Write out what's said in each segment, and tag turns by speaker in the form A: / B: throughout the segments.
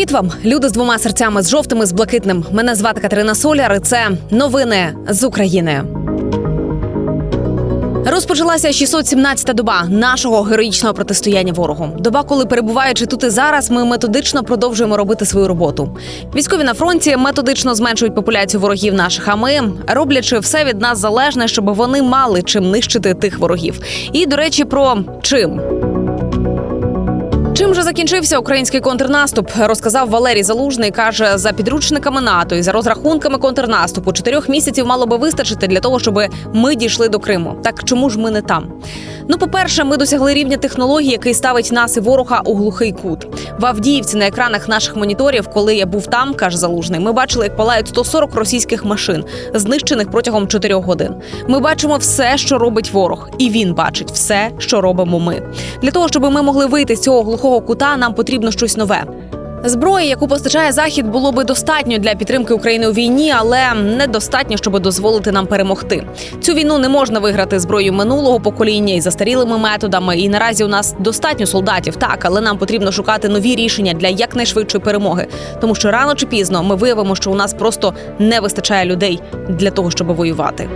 A: Привіт вам, люди з двома серцями, з жовтим і з блакитним. Мене звати Катерина Соляр. і Це новини з України. Розпочалася 617-та доба нашого героїчного протистояння ворогу. Доба, коли перебуваючи тут і зараз, ми методично продовжуємо робити свою роботу. Військові на фронті методично зменшують популяцію ворогів наших. А ми роблячи все від нас залежне, щоб вони мали чим нищити тих ворогів. І до речі, про чим. Чим же закінчився український контрнаступ? Розказав Валерій Залужний. каже, за підручниками НАТО і за розрахунками контрнаступу чотирьох місяців мало би вистачити для того, щоб ми дійшли до Криму. Так чому ж ми не там? Ну, по-перше, ми досягли рівня технологій, який ставить нас і ворога у глухий кут. В Авдіївці на екранах наших моніторів, коли я був там, каже Залужний, ми бачили, як палають 140 російських машин, знищених протягом 4 годин. Ми бачимо все, що робить ворог, і він бачить все, що робимо ми. Для того, щоб ми могли вийти з цього глухого кута, нам потрібно щось нове. Зброї, яку постачає захід, було би достатньо для підтримки України у війні, але недостатньо, щоб дозволити нам перемогти. Цю війну не можна виграти зброєю минулого покоління і застарілими методами. І наразі у нас достатньо солдатів, так, але нам потрібно шукати нові рішення для якнайшвидшої перемоги, тому що рано чи пізно ми виявимо, що у нас просто не вистачає людей для того, щоб воювати.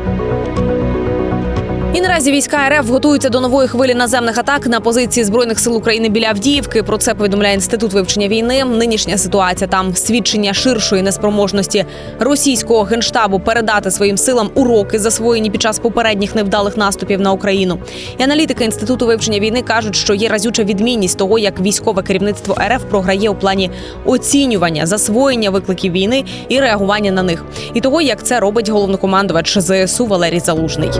A: І наразі війська РФ готуються до нової хвилі наземних атак на позиції збройних сил України біля Авдіївки. Про це повідомляє інститут вивчення війни. Нинішня ситуація там свідчення ширшої неспроможності російського генштабу передати своїм силам уроки, засвоєні під час попередніх невдалих наступів на Україну. І аналітики інституту вивчення війни кажуть, що є разюча відмінність того, як військове керівництво РФ програє у плані оцінювання, засвоєння викликів війни і реагування на них, і того, як це робить головнокомандувач ЗСУ Валерій Залужний.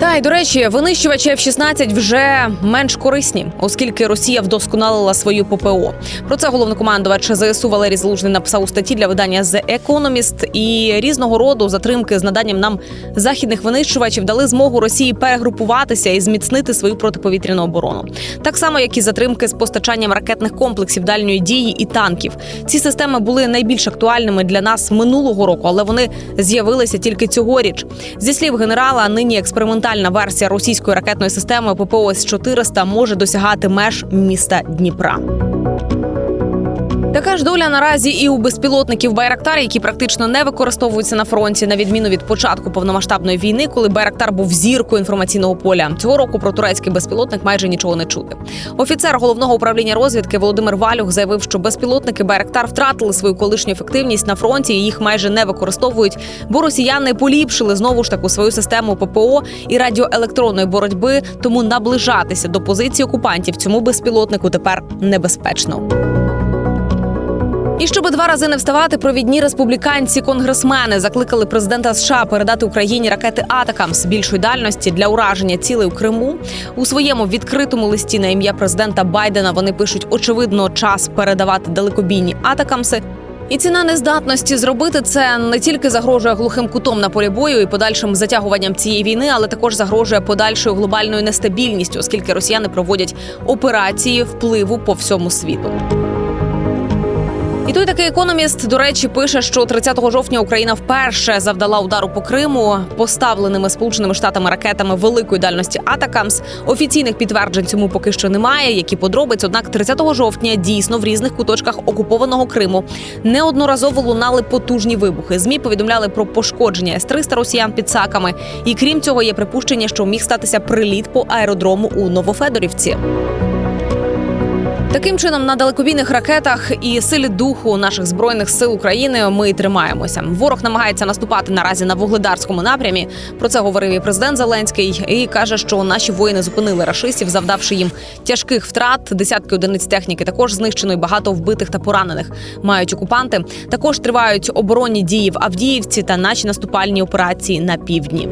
A: Та й до речі, винищувачі F-16 вже менш корисні, оскільки Росія вдосконалила свою ППО. Про це головнокомандувач ЗСУ Валерій Залужний написав у статті для видання The Economist. І різного роду затримки з наданням нам західних винищувачів дали змогу Росії перегрупуватися і зміцнити свою протиповітряну оборону. Так само, як і затримки з постачанням ракетних комплексів дальньої дії і танків. Ці системи були найбільш актуальними для нас минулого року, але вони з'явилися тільки цьогоріч. Зі слів генерала, нині експериментальна версія російської ракетної системи ППО С 400 може досягати меж міста Дніпра. Така ж доля наразі і у безпілотників Байрактар, які практично не використовуються на фронті, на відміну від початку повномасштабної війни, коли Байрактар був зіркою інформаційного поля. Цього року про турецький безпілотник майже нічого не чути. Офіцер головного управління розвідки Володимир Валюх заявив, що безпілотники Байрактар втратили свою колишню ефективність на фронті і їх майже не використовують, бо росіяни поліпшили знову ж таку свою систему ППО і радіоелектронної боротьби. Тому наближатися до позиції окупантів цьому безпілотнику тепер небезпечно. І щоб два рази не вставати, провідні республіканці конгресмени закликали президента США передати Україні ракети Атакамс більшої дальності для ураження цілей у Криму. У своєму відкритому листі на ім'я президента Байдена вони пишуть очевидно час передавати далекобійні атакамси. І ціна нездатності зробити це не тільки загрожує глухим кутом на полі бою і подальшим затягуванням цієї війни, але також загрожує подальшою глобальною нестабільністю, оскільки росіяни проводять операції впливу по всьому світу. І той такий економіст, до речі, пише, що 30 жовтня Україна вперше завдала удару по Криму поставленими сполученими штатами ракетами великої дальності Атакамс. Офіційних підтверджень цьому поки що немає. Які подробиць, однак 30 жовтня дійсно в різних куточках окупованого Криму неодноразово лунали потужні вибухи. Змі повідомляли про пошкодження С-300 росіян під саками. І крім цього, є припущення, що міг статися приліт по аеродрому у Новофедорівці. Таким чином, на далекобійних ракетах і силі духу наших збройних сил України ми і тримаємося. Ворог намагається наступати наразі на вугледарському напрямі. Про це говорив і президент Зеленський і каже, що наші воїни зупинили рашистів, завдавши їм тяжких втрат. Десятки одиниць техніки також знищено і багато вбитих та поранених мають окупанти. Також тривають оборонні дії в Авдіївці та наші наступальні операції на півдні.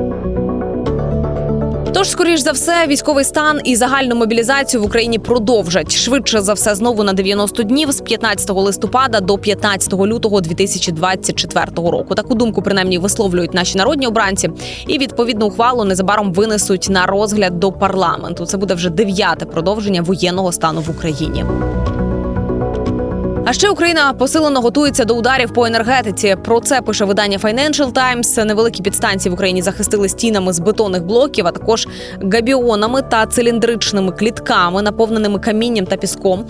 A: Тож, скоріш за все, військовий стан і загальну мобілізацію в Україні продовжать швидше за все знову на 90 днів з 15 листопада до 15 лютого 2024 року. Таку думку принаймні висловлюють наші народні обранці, і відповідну ухвалу незабаром винесуть на розгляд до парламенту. Це буде вже дев'яте продовження воєнного стану в Україні. А ще Україна посилено готується до ударів по енергетиці. Про це пише видання Financial Times. Невеликі підстанції в Україні захистили стінами з бетонних блоків, а також габіонами та циліндричними клітками, наповненими камінням та піском.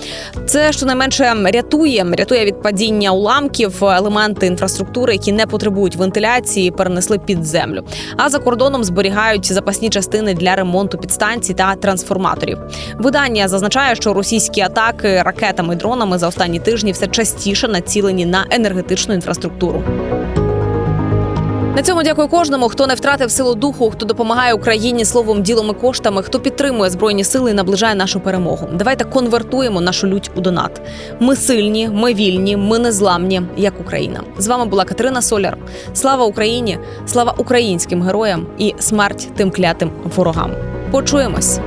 A: Це щонайменше рятує, рятує від падіння уламків, елементи інфраструктури, які не потребують вентиляції, перенесли під землю. А за кордоном зберігають запасні частини для ремонту підстанцій та трансформаторів. Видання зазначає, що російські атаки ракетами і дронами за останні тижні все частіше націлені на енергетичну інфраструктуру. На цьому дякую кожному, хто не втратив силу духу, хто допомагає Україні словом, ділом і коштами, хто підтримує збройні сили і наближає нашу перемогу. Давайте конвертуємо нашу лють у донат. Ми сильні, ми вільні, ми незламні, як Україна. З вами була Катерина Соляр. Слава Україні! Слава українським героям і смерть тим клятим ворогам. Почуємось.